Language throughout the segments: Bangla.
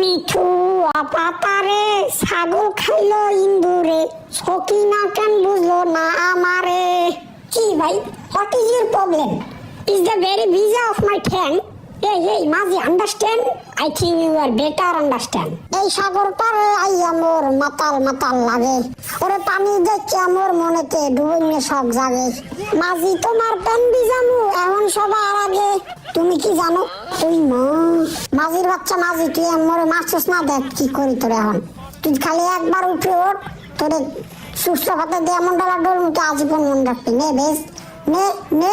মিঠু অপাতারে ছাগল খাইলো ইন্দুরে। সকিনা কেন বুঝলো না আমারে? কি ভাই what is your problem is the very ভিজা অফ মাই ঠ্যাং এই এই, মাঝি understand I think you are better understand এই সাগর পারে আইয়া মোর মাতাল মাতাল লাগে। ওরে পানি দেখে মোর মনেতে ডুবইনে শখ জাগে। মাঝি, তোমার প্যান বিজামু এমন সবার আগে। তুমি কি জানো? তুই মা। মাঝির বাচ্চা, মাঝি, তুই মোরে মারছিস না, দেখ কি করি তোর এখন। তুই খালি একবার উঠে ওঠ, তোরে সুস্থ হাতে দিয়ে এমন ডালা ডোল মতো আজীবন মন রাখবি। নে, বেশ। নে নে।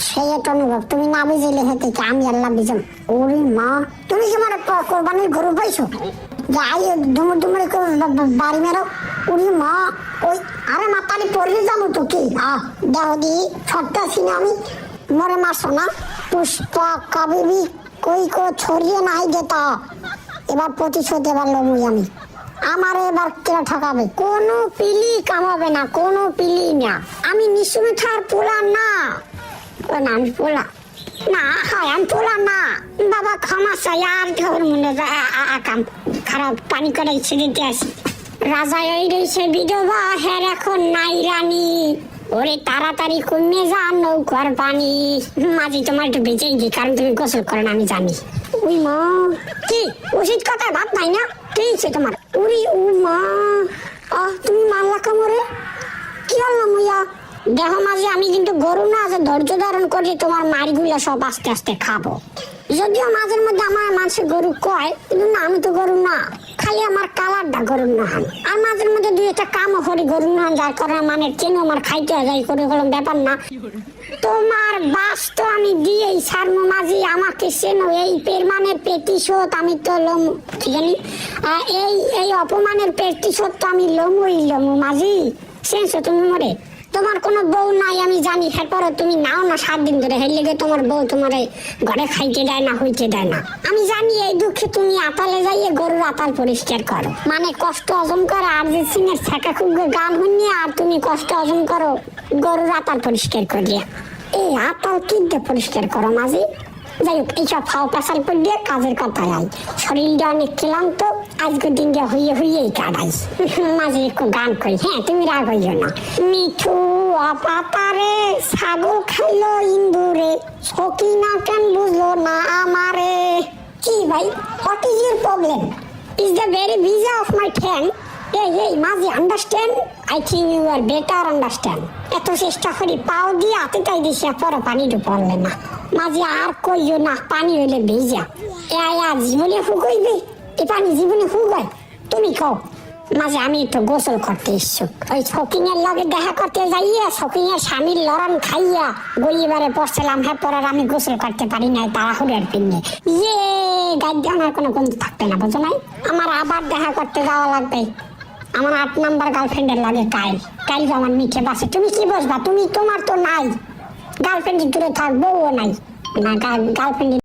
সেই অনুভব তুমি না বুঝিলে হেতে কি আমি আল্লাহ বুঝাম? ওরে মা, তুমি কি মানে কোরবানির গরু পাইছো? ধুমুর করে বা- বা- বাড়ি মেরো। ওরে মা, ওই আরে মাতারি পড়লে যাব তো কি? আহ দেহ দি, ছটটা সিনে আমি। মরে মারছো না? পুষ্পা কাবিবি কই কো ছড়িয়ে নাই যেতা এবার প্রতিশোধ এবার লমুই আমি। আমার এবার কেরা ঠকাবে? কোনো পিলি কামাবে না, কোনো পিলি না। আমি নিশুমিঠার পোলা না। ও না পোলা। না হয় পোলা না বাবা ক্ষমা আর ঢেউর মনে খারাপ পানি করে ছেড়ে দিতে এই রয়েছে বিধবা, হের এখন নাই রানী। ওরে তাড়াতাড়ি কমে যা, নৌকার পানি। মাঝি তোমার একটু বেঁচেই দিই কারণ তুমি গোসল করে আমি জানি। উই মা, কি? উচিত কথায় ভাত নাই না। কি হয়েছে তোমার? উরি উ মা আহ, তুমি মারলা কামড়ে? কি হলো মুইয়া দেখো মাঝে আমি কিন্তু গরু না, যে ধৈর্য ধারণ করি তোমার মারিগুলা সব আস্তে আস্তে খাব। যদিও মাঝের মধ্যে আমার মানুষের গরু কয়, কিন্তু না, আমি তো গরু না। খালি আমার কালারটা গরু না। হন আর মাঝের মধ্যে দুই একটা কামও করি গরু না, যার কারণে মানে কেন আমার খাইতে যাই করে কোনো ব্যাপার না। তোমার বাস তো আমি দিয়েই সারমু মাঝি আমাকে চেনো, এই পেরমানের প্রতিশোধ আমি তো লম কি জানি এই এই অপমানের প্রতিশোধ তো আমি লমই লমু মাঝি সেন্স তুমি মরে? তোমার বউ নাই, আমি জানি। এরপরও তুমি নাও না, সাত দিন ধরে। হের লেগে তোমার বউ তোমার ঘরে খাইতে দেয় না, হইতে দেয় না। আমি জানি এই দুঃখে তুমি আতালে যাইয়ে গরুর আতাল পরিষ্কার করো। মানে কষ্ট অজম করো, আর যে সিনের ছাকা খুব গান শুনি আর তুমি কষ্ট অজম করো, গরুর আতাল পরিষ্কার করিয়া এই আতাল কি দিয়ে পরিষ্কার করো, মাঝি? যাই হোক, এইসব ফাও পেশাল দিয়ে কাজের কথায় আই শরীরটা অনেক ক্লান্ত আজকের দিনটা হইয়ে হইয়েই কাটাই। মাঝে, একটু গান করি। হ্যাঁ তুমি রাগ হইও না। মিঠু অপাতারে ছাগল খাইলো ইন্দুরে। সকিনা কেন বুঝলো না আমারে? কি ভাই what is your problem is the very ভিজা অফ মাই ঠ্যাং এই এই, মাঝি understand I think you are better understand এত চেষ্টা করি পাও দিয়ে হাতে তাই দিছি পরে পানিটা পড়লে না। মাঝি, আর কইও না, পানি হইলে ভিজা। এ আয়া জীবনে হুকইবে এ পানি জীবনে হুকয় তুমি খাও মাঝে আমি একটু গোসল করতে ইচ্ছুক। ওই শকিং এর লগে দেখা করতে যাইয়া শকিং এর স্বামীর লড়ান খাইয়া গলিবারে পড়ছিলাম হ্যাঁ পরে আমি গোসল করতে পারি নাই তাড়াহুড়ের পিন্নে ইয়ে গাড়ি আমার কোনো গন্ধ থাকবে না, বুঝো নাই? আমার আবার দেখা করতে যাওয়া লাগবে। আমার আট নাম্বার গার্লফ্রেন্ডের লাগে কাইল। কাইল আমার মিঠে বাসে। তুমি কি বসবা তুমি তোমার তো নাই। গার্লফ্রেন্ড দূরে থাক, বউও নাই। না গার্লফ্রেন্ড